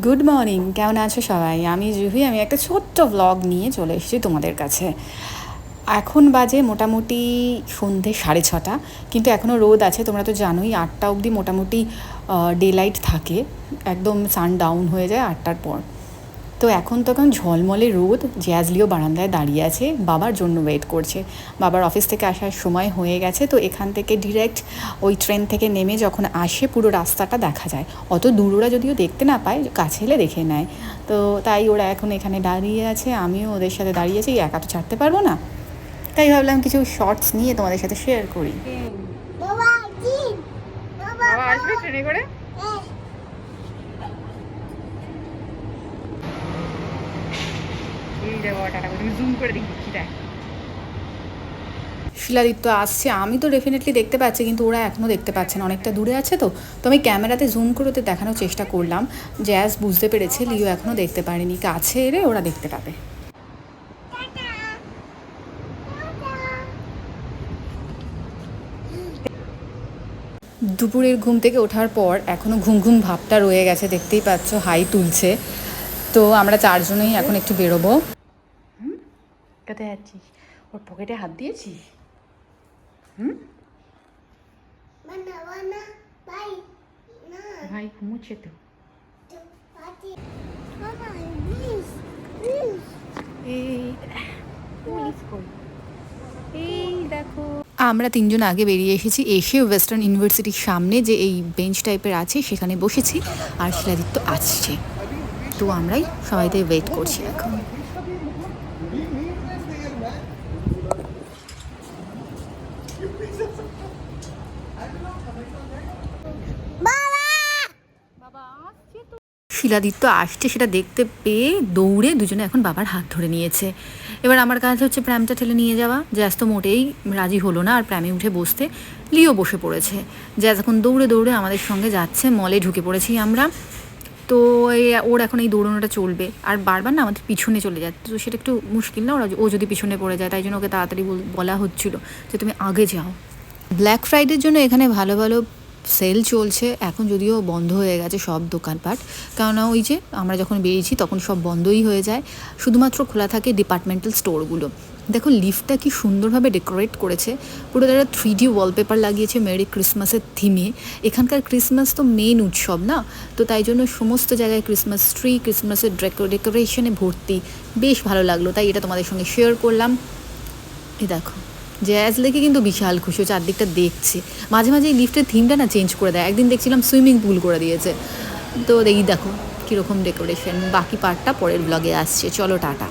Good morning কেমন আছো সবাই? আমি জুহি, আমি একটা ছোট্ট ব্লগ নিয়ে চলে এসেছি তোমাদের কাছে। এখন বাজে মোটামুটি সন্ধে সাড়ে ছটা, কিন্তু এখনও রোদ আছে, তোমরা তো জানোই আটটা অবধি মোটামুটি ডে লাইট থাকে। একদম সান ডাউন হয়ে যায় আটটার পর। তো এখন তখন ঝলমলে রোদ জ্যাজলিও বারান্দায় দাঁড়িয়ে আছে বাবার জন্য ওয়েট করছে। বাবার অফিস থেকে আসার সময় হয়ে গেছে তো এখান থেকে ডিরেক্ট ওই ট্রেন থেকে নেমে যখন আসে পুরো রাস্তাটা দেখা যায়। অত দূর ওরা যদিও দেখতে না পায় কাছে এলে দেখে নেয়। তো তাই ওরা এখন এখানে দাঁড়িয়ে আছে আমিও ওদের সাথে দাঁড়িয়ে আছি একা তো ছাড়তে পারব না। তাই ভাবলাম কিছু শর্টস নিয়ে তোমাদের সাথে শেয়ার করি। বাবা জিন! বাবা আসবে ট্রেনে করে? শিলাদিত্য আসছে। আমি তো ডেফিনেটলি দেখতে পাচ্ছি, কিন্তু ওরা এখনও দেখতে পাচ্ছে না। অনেকটা দূরে আছে তো। তো আমি ক্যামেরাতে জুম করে ওদের দেখানোর চেষ্টা করলাম। জ্যাজ বুঝতে পেরেছে লিও এখনও দেখতে পারেনি। কাছে এলে ওরা দেখতে পাবে। দুপুরের ঘুম থেকে ওঠার পর এখনও ঘুম ঘুম ভাবটা রয়ে গেছে। দেখতেই পাচ্ছ, হাই তুলছে। তো আমরা চারজনেই এখন একটু বেরোবো। কোথায় যাচ্ছিস ওর পকেটে হাত দিয়েছিস হুম? ভাই ঘুমোচ্ছে তো। এই দেখো। আমরা তিনজন আগে বেরিয়ে এসেছি এসে ওয়েস্টার্ন ইউনিভার্সিটির সামনে যে এই বেঞ্চ টাইপের আছে সেখানে বসেছি আর শিলাদিত্য আসছে। তো আমরাই সবাইতে ওয়েট করছি এখন। শিলাদিত্য আসছে, সেটা দেখতে পেয়ে দৌড়ে দুজনে এখন বাবার হাত ধরে নিয়েছে। এবার আমার কাজ হচ্ছে প্র্যামটা ঠেলে নিয়ে যাওয়া। জ্যাজ তো মোটেই রাজি হলো না, আর প্র্যামে উঠে বসতে লিও বসে পড়েছে। জ্যাজ এখন দৌড়ে দৌড়ে আমাদের সঙ্গে যাচ্ছে, মলে ঢুকে পড়েছি আমরা। তো এই ওর এখন এই দৌড়ানোটা চলবে, আর বারবার না আমাদের পিছনে চলে যাচ্ছে। তো সেটা একটু মুশকিল না, ওরা ও যদি পিছনে পড়ে যায়, তাই জন্য ওকে তাড়াতাড়ি বলা হচ্ছিল যে তুমি আগে যাও। ব্ল্যাক ফ্রাইডের জন্য এখানে ভালো ভালো সেল চলছে। এখন যদিও বন্ধ হয়ে গেছে সব দোকানপাট। কেননা ওই যে আমরা যখন বেরিয়েছি তখন সব বন্ধই হয়ে যায়। শুধুমাত্র খোলা থাকে ডিপার্টমেন্টাল স্টোরগুলো দেখো লিফটটা কি সুন্দরভাবে ডেকোরেট করেছে। পুরো তারা থ্রি ডি ওয়ালপেপার লাগিয়েছে মেরি ক্রিসমাসের থিমে এখানকার ক্রিসমাস তো মেন উৎসব, না? তো তাই জন্য সমস্ত জায়গায় ক্রিসমাস ট্রি ক্রিসমাসের ডেকোরেশনে ভর্তি। বেশ ভালো লাগল। তাই এটা তোমাদের সঙ্গে শেয়ার করলাম। এই দেখো। জ্যাজ লেখে কিন্তু বিশাল খুশি ও চারদিকটা দেখছে। মাঝে মাঝে এই লিফটের থিমটা না চেঞ্জ করে দেয়। একদিন দেখছিলাম সুইমিং পুল করে দিয়েছে। তো এই দেখো কীরকম ডেকোরেশন বাকি পার্টটা পরের ব্লগে আসছে। চলো টাটা।